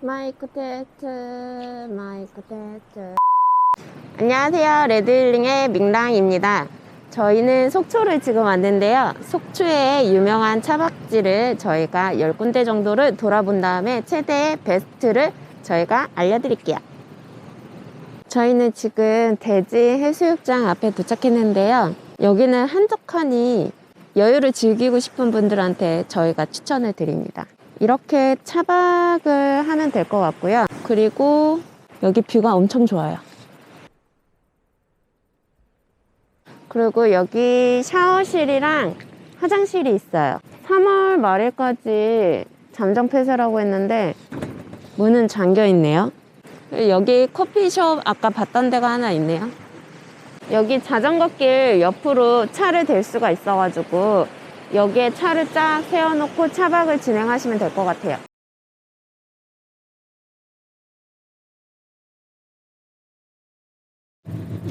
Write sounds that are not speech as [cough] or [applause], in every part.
마이크 테스트, 마이크 테스트. 안녕하세요. 레드힐링의 민랑입니다. 저희는 속초를 지금 왔는데요. 속초의 유명한 차박지를 저희가 10군데 정도를 돌아본 다음에 최대 베스트를 저희가 알려드릴게요. 저희는 지금 대지 해수욕장 앞에 도착했는데요. 여기는 한적하니 여유를 즐기고 싶은 분들한테 저희가 추천을 드립니다. 이렇게 차박을 하면 될 것 같고요. 그리고 여기 뷰가 엄청 좋아요. 그리고 여기 샤워실이랑 화장실이 있어요. 3월 말일까지 잠정 폐쇄라고 했는데 문은 잠겨 있네요. 여기 커피숍 아까 봤던 데가 하나 있네요. 여기 자전거 길 옆으로 차를 댈 수가 있어가지고 여기에 차를 쫙 세워놓고 차박을 진행하시면 될 것 같아요.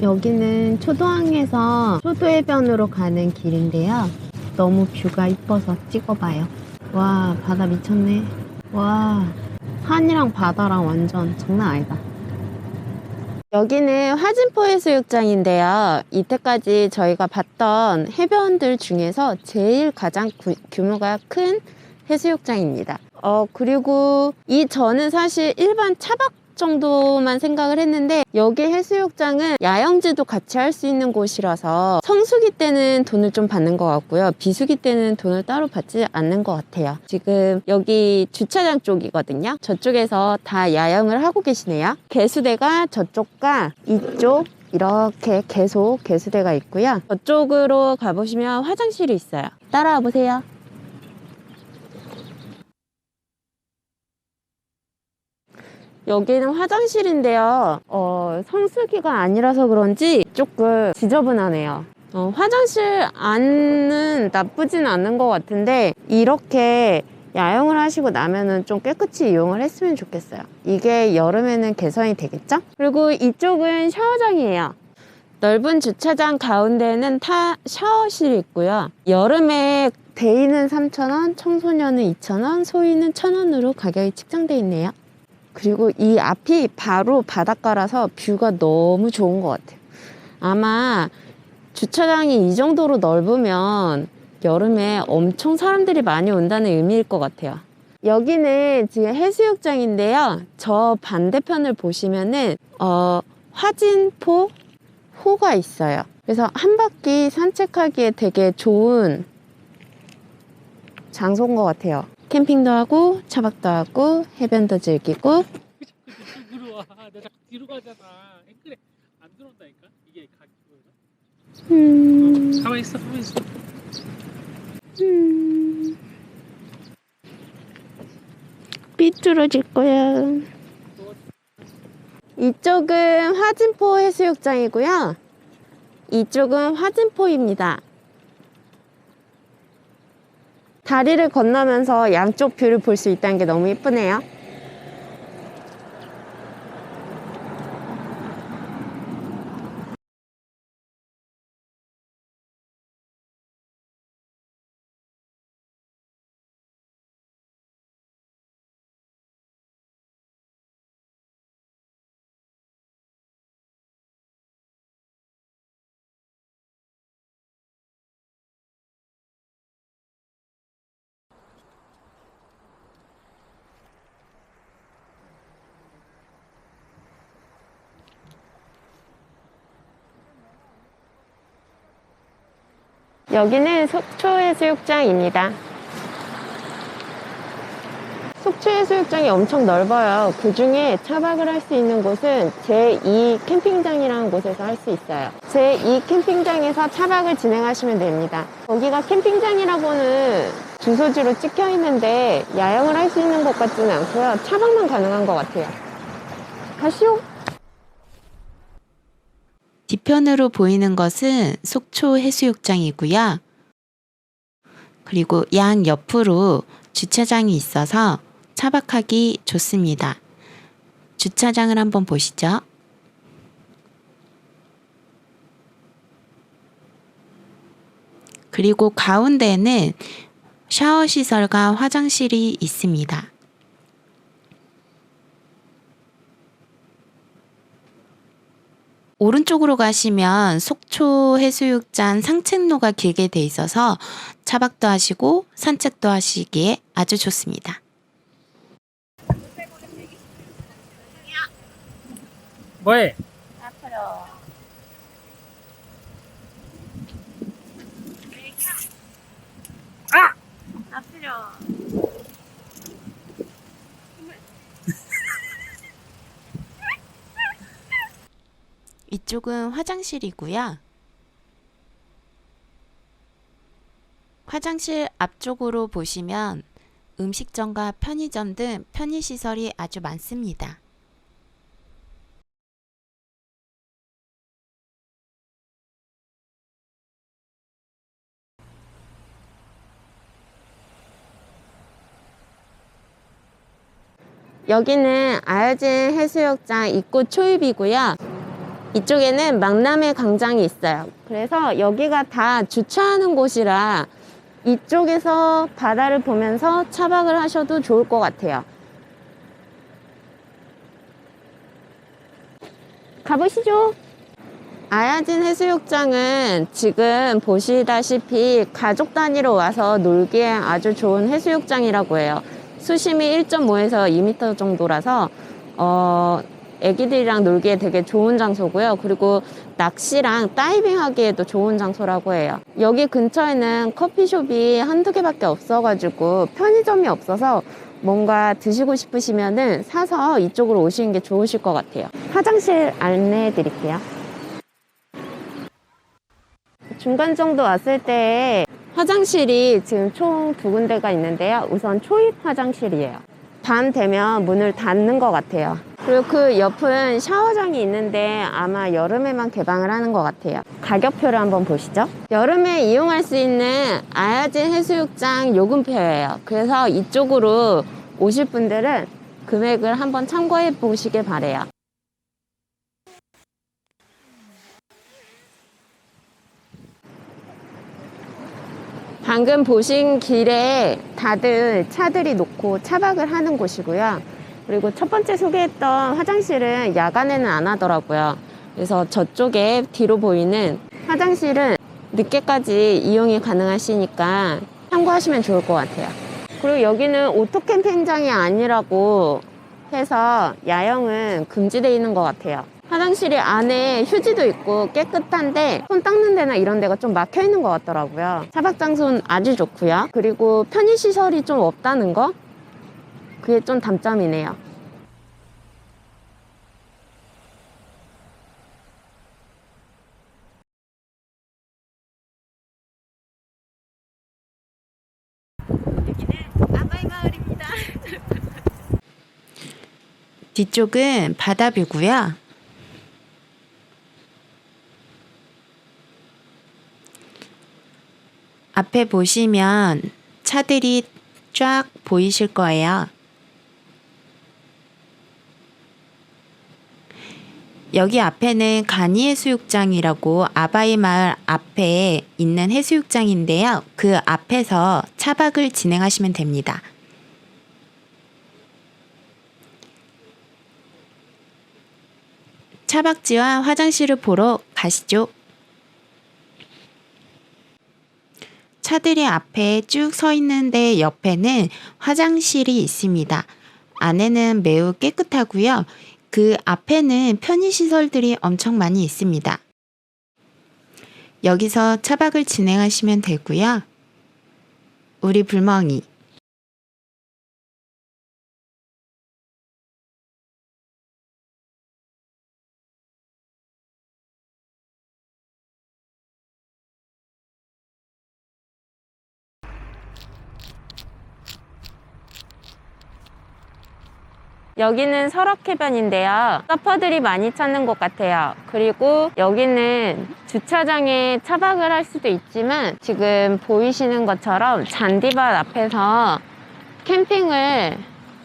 여기는 초도항에서 초도해변으로 가는 길인데요. 너무 뷰가 이뻐서 찍어봐요. 와, 바다 미쳤네. 와, 산이랑 바다랑 완전 장난 아니다. 여기는 화진포 해수욕장인데요. 이때까지 저희가 봤던 해변들 중에서 제일 가장 구- 규모가 큰 해수욕장입니다. 어, 그리고 이 저는 사실 일반 차박 정도만 생각을 했는데 여기 해수욕장은 야영지도 같이 할 수 있는 곳이라서 성수기 때는 돈을 좀 받는 것 같고요. 비수기 때는 돈을 따로 받지 않는 것 같아요. 지금 여기 주차장 쪽이거든요. 저쪽에서 다 야영을 하고 계시네요. 개수대가 저쪽과 이쪽 이렇게 계속 개수대가 있고요. 저쪽으로 가보시면 화장실이 있어요. 따라와 보세요. 여기는 화장실인데요. 어, 성수기가 아니라서 그런지 조금 지저분하네요. 어, 화장실 안은 나쁘진 않은 것 같은데 이렇게 야영을 하시고 나면은 좀 깨끗이 이용을 했으면 좋겠어요. 이게 여름에는 개선이 되겠죠? 그리고 이쪽은 샤워장이에요. 넓은 주차장 가운데는 타 샤워실이 있고요. 여름에 데이는 3,000원, 청소년은 2,000원, 소위는 1,000원으로 가격이 책정되어 있네요. 그리고 이 앞이 바로 바닷가라서 뷰가 너무 좋은 것 같아요. 아마 주차장이 이 정도로 넓으면 여름에 엄청 사람들이 많이 온다는 의미일 것 같아요. 여기는 지금 해수욕장인데요. 저 반대편을 보시면은 어, 화진포 호가 있어요. 그래서 한 바퀴 산책하기에 되게 좋은 장소인 것 같아요. 캠핑도 하고 차박도 하고 해변도 즐기고 이쪽으로 와. 나 자꾸 뒤로 가잖아. 앵글에 안 들어온다니까. 이게 각이 보여서. 음, 가만 있어, 가만 있어. 음. 삐뚤어질 거야. 이쪽은 화진포 해수욕장이고요. 이쪽은 화진포입니다. 다리를 건너면서 양쪽 뷰를 볼 수 있다는 게 너무 예쁘네요. 여기는 속초해수욕장입니다. 속초해수욕장이 엄청 넓어요. 그 중에 차박을 할 수 있는 곳은 제2 캠핑장이라는 곳에서 할 수 있어요. 제2 캠핑장에서 차박을 진행하시면 됩니다. 거기가 캠핑장이라고는 주소지로 찍혀 있는데 야영을 할 수 있는 것 같지는 않고요. 차박만 가능한 것 같아요. 가시오. 뒤편으로 보이는 것은 속초 해수욕장이고요. 그리고 양 옆으로 주차장이 있어서 차박하기 좋습니다. 주차장을 한번 보시죠. 그리고 가운데는 샤워 시설과 화장실이 있습니다. 오른쪽으로 가시면 속초 해수욕장 산책로가 길게 돼 있어서 차박도 하시고 산책도 하시기에 아주 좋습니다. 뭐해? 이쪽은 화장실이고요. 화장실 앞쪽으로 보시면 음식점과 편의점 등 편의시설이 아주 많습니다. 여기는 아여진 해수욕장 입구 초입이고요. 이쪽에는 망남의 광장이 있어요. 그래서 여기가 다 주차하는 곳이라 이쪽에서 바다를 보면서 차박을 하셔도 좋을 것 같아요. 가보시죠. 아야진 해수욕장은 지금 보시다시피 가족 단위로 와서 놀기에 아주 좋은 해수욕장이라고 해요. 수심이 1.5에서 2m 정도라서 어 애기들이랑 놀기에 되게 좋은 장소고요. 그리고 낚시랑 다이빙 하기에도 좋은 장소라고 해요. 여기 근처에는 커피숍이 한두 개밖에 없어가지고 편의점이 없어서 뭔가 드시고 싶으시면은 사서 이쪽으로 오시는 게 좋으실 것 같아요. 화장실 안내해 드릴게요. 중간 정도 왔을 때 화장실이 지금 총 두 군데가 있는데요. 우선 초입 화장실이에요. 밤 되면 문을 닫는 것 같아요. 그리고 그 옆은 샤워장이 있는데 아마 여름에만 개방을 하는 것 같아요. 가격표를 한번 보시죠. 여름에 이용할 수 있는 아야진 해수욕장 요금표예요. 그래서 이쪽으로 오실 분들은 금액을 한번 참고해 보시길 바래요. 방금 보신 길에 다들 차들이 놓고 차박을 하는 곳이고요. 그리고 첫 번째 소개했던 화장실은 야간에는 안 하더라고요. 그래서 저쪽에 뒤로 보이는 화장실은 늦게까지 이용이 가능하시니까 참고하시면 좋을 것 같아요. 그리고 여기는 오토 캠핑장이 아니라고 해서 야영은 금지되어 있는 것 같아요. 화장실이 안에 휴지도 있고 깨끗한데 손 닦는 데나 이런 데가 좀 막혀 있는 것 같더라고요. 차박 장소는 아주 좋고요. 그리고 편의 시설이 좀 없다는 거 그게 좀 단점이네요. 뒤쪽은 바다뷰고요. 앞에 보시면 차들이 쫙 보이실 거예요. 여기 앞에는 간이 해수욕장이라고 아바이 마을 앞에 있는 해수욕장인데요. 그 앞에서 차박을 진행하시면 됩니다. 차박지와 화장실을 보러 가시죠. 차들이 앞에 쭉 서 있는데 옆에는 화장실이 있습니다. 안에는 매우 깨끗하고요. 그 앞에는 편의시설들이 엄청 많이 있습니다. 여기서 차박을 진행하시면 되고요. 우리 불멍이 여기는 설악해변인데요. 서퍼들이 많이 찾는 곳 같아요. 그리고 여기는 주차장에 차박을 할 수도 있지만 지금 보이시는 것처럼 잔디밭 앞에서 캠핑을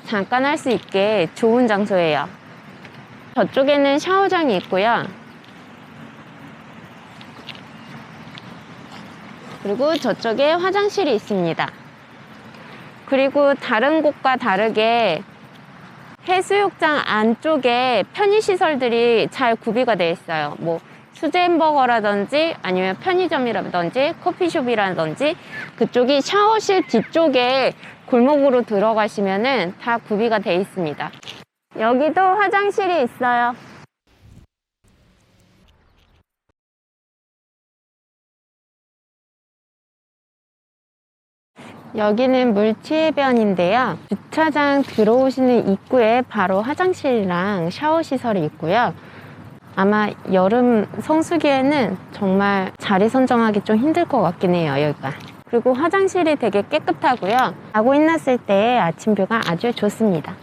잠깐 할 수 있게 좋은 장소예요. 저쪽에는 샤워장이 있고요. 그리고 저쪽에 화장실이 있습니다. 그리고 다른 곳과 다르게 해수욕장 안쪽에 편의시설들이 잘 구비가 되어 있어요. 뭐 수제 햄버거라든지 아니면 편의점이라든지 커피숍이라든지 그쪽이 샤워실 뒤쪽에 골목으로 들어가시면은 다 구비가 되어 있습니다. 여기도 화장실이 있어요. 여기는 물치해변인데요. 주차장 들어오시는 입구에 바로 화장실이랑 샤워 시설이 있고요. 아마 여름 성수기에는 정말 자리 선정하기 좀 힘들 것 같긴 해요, 여기가. 그리고 화장실이 되게 깨끗하고요. 자고 있났을 때 아침 뷰가 아주 좋습니다.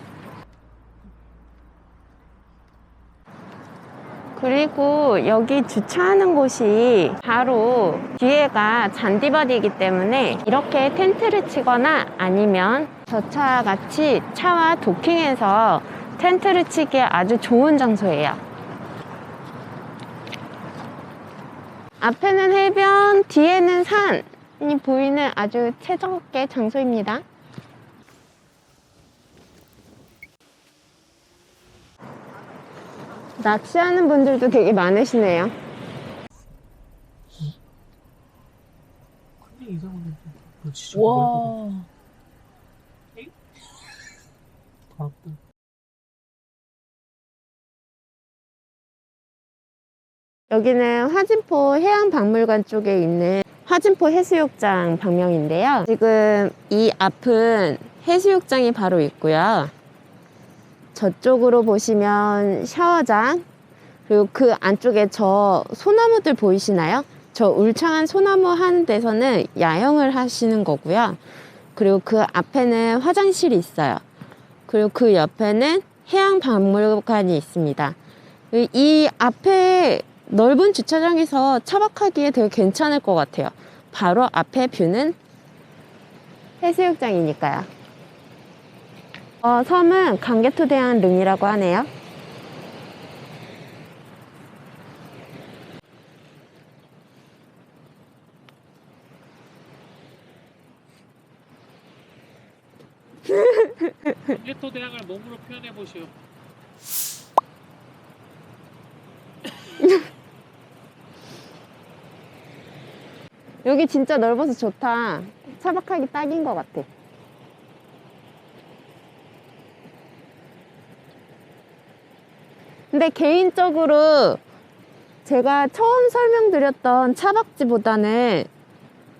그리고 여기 주차하는 곳이 바로 뒤에가 잔디밭이기 때문에 이렇게 텐트를 치거나 아니면 저차 같이 차와 도킹해서 텐트를 치기에 아주 좋은 장소예요. 앞에는 해변, 뒤에는 산이 보이는 아주 최적의 장소입니다. 낚시하는 분들도 되게 많으시네요. 근데 이상한데? 와. 다 왔다. 여기는 화진포 해양박물관 쪽에 있는 화진포 해수욕장 방명인데요. 지금 이 앞은 해수욕장이 바로 있고요. 저쪽으로 보시면 샤워장, 그리고 그 안쪽에 저 소나무들 보이시나요? 저 울창한 소나무 하는 데서는 야영을 하시는 거고요. 그리고 그 앞에는 화장실이 있어요. 그리고 그 옆에는 해양박물관이 있습니다. 이 앞에 넓은 주차장에서 차박하기에 되게 괜찮을 것 같아요. 바로 앞에 뷰는 해수욕장이니까요. 어, 섬은 강개토대한 릉이라고 하네요. 경계토 대항을 몸으로 표현해 보시오. [laughs] 여기 진짜 넓어서 좋다. 차박하기 딱인 것 같아. 근데 개인적으로 제가 처음 설명드렸던 차박지보다는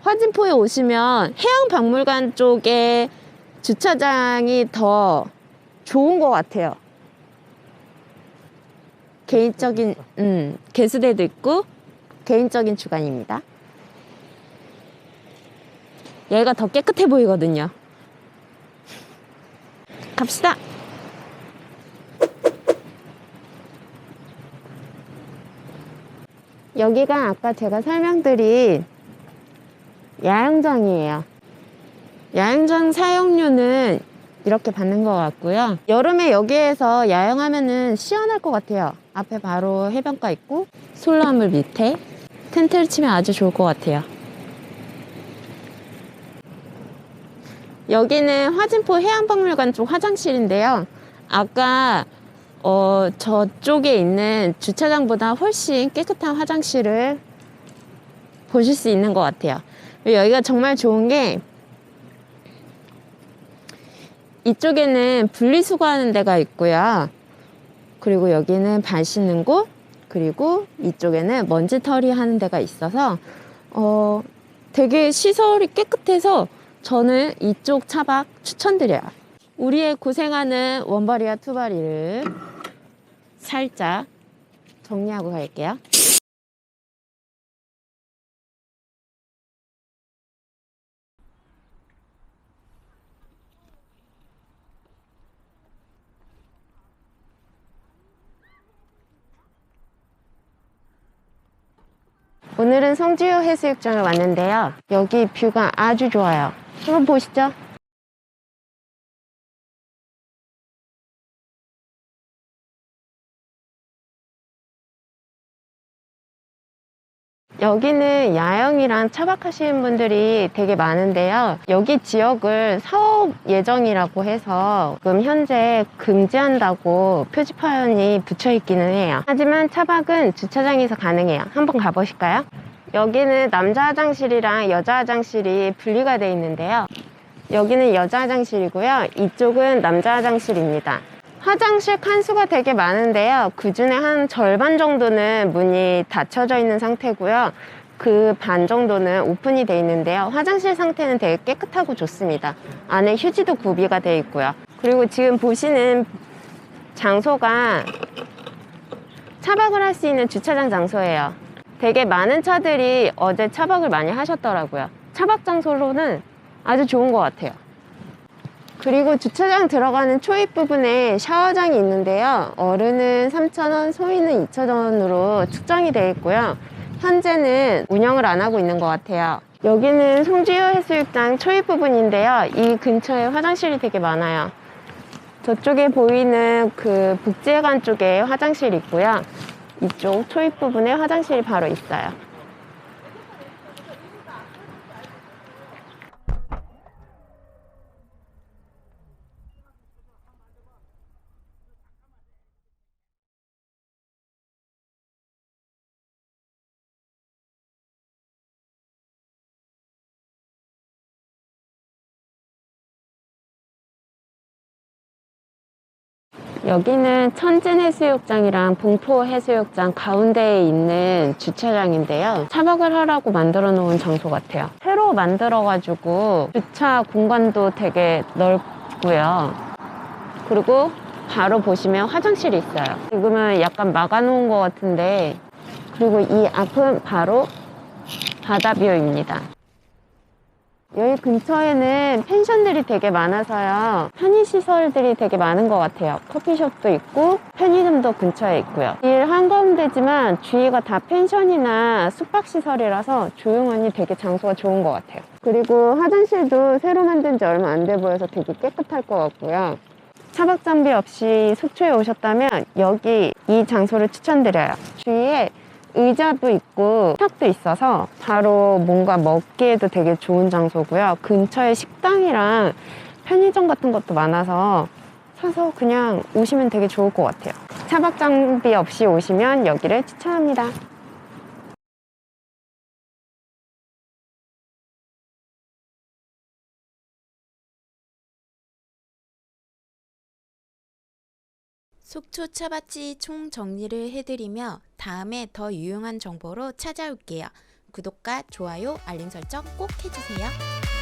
화진포에 오시면 해양박물관 쪽에 주차장이 더 좋은 것 같아요. 개인적인, 음, 개수대도 있고, 개인적인 주관입니다. 얘가 더 깨끗해 보이거든요. 갑시다. 여기가 아까 제가 설명드린 야영장이에요. 야영장 사용료는 이렇게 받는 것 같고요. 여름에 여기에서 야영하면은 시원할 것 같아요. 앞에 바로 해변가 있고 솔나물 밑에 텐트를 치면 아주 좋을 것 같아요. 여기는 화진포 해양박물관 쪽 화장실인데요. 아까 어, 저쪽에 있는 주차장보다 훨씬 깨끗한 화장실을 보실 수 있는 것 같아요. 여기가 정말 좋은 게 이쪽에는 분리수거하는 데가 있고요. 그리고 여기는 발 씻는 곳, 그리고 이쪽에는 먼지 털이 하는 데가 있어서 어, 되게 시설이 깨끗해서 저는 이쪽 차박 추천드려요. 우리의 고생하는 원바리와 투바리를 살짝 정리하고 갈게요. 오늘은 성지호 해수욕장을 왔는데요. 여기 뷰가 아주 좋아요. 한번 보시죠. 여기는 야영이랑 차박하시는 분들이 되게 많은데요. 여기 지역을 사업 예정이라고 해서 지금 현재 금지한다고 표지판이 붙여 있기는 해요. 하지만 차박은 주차장에서 가능해요. 한번 가보실까요? 여기는 남자 화장실이랑 여자 화장실이 분리가 되어 있는데요. 여기는 여자 화장실이고요. 이쪽은 남자 화장실입니다. 화장실 칸수가 되게 많은데요. 그 중에 한 절반 정도는 문이 닫혀져 있는 상태고요. 그 반 정도는 오픈이 돼 있는데요. 화장실 상태는 되게 깨끗하고 좋습니다. 안에 휴지도 구비가 되어 있고요. 그리고 지금 보시는 장소가 차박을 할 수 있는 주차장 장소예요. 되게 많은 차들이 어제 차박을 많이 하셨더라고요. 차박 장소로는 아주 좋은 것 같아요. 그리고 주차장 들어가는 초입 부분에 샤워장이 있는데요. 어른은 3,000원, 소인은 2,000원으로 측정이 되어 있고요. 현재는 운영을 안 하고 있는 것 같아요. 여기는 송지효 해수욕장 초입 부분인데요. 이 근처에 화장실이 되게 많아요. 저쪽에 보이는 그 북지해관 쪽에 화장실이 있고요. 이쪽 초입 부분에 화장실이 바로 있어요. 여기는 천진 해수욕장이랑 봉포 해수욕장 가운데에 있는 주차장인데요. 차박을 하라고 만들어 놓은 장소 같아요. 새로 만들어가지고 주차 공간도 되게 넓고요. 그리고 바로 보시면 화장실이 있어요. 지금은 약간 막아놓은 것 같은데 그리고 이 앞은 바로 바다뷰입니다. 여기 근처에는 펜션들이 되게 많아서요. 편의시설들이 되게 많은 것 같아요. 커피숍도 있고, 편의점도 근처에 있고요. 길 한가운데지만 주위가 다 펜션이나 숙박시설이라서 조용하니 되게 장소가 좋은 것 같아요. 그리고 화장실도 새로 만든 지 얼마 안 돼 보여서 되게 깨끗할 것 같고요. 차박 장비 없이 속초에 오셨다면 여기 이 장소를 추천드려요. 주위에 의자도 있고 식탁도 있어서 바로 뭔가 먹기에도 되게 좋은 장소고요. 근처에 식당이랑 편의점 같은 것도 많아서 사서 그냥 오시면 되게 좋을 것 같아요. 차박 장비 없이 오시면 여기를 추천합니다. 속초 차바치 총 정리를 해드리며 다음에 더 유용한 정보로 찾아올게요. 구독과 좋아요, 알림 설정 꼭 해주세요.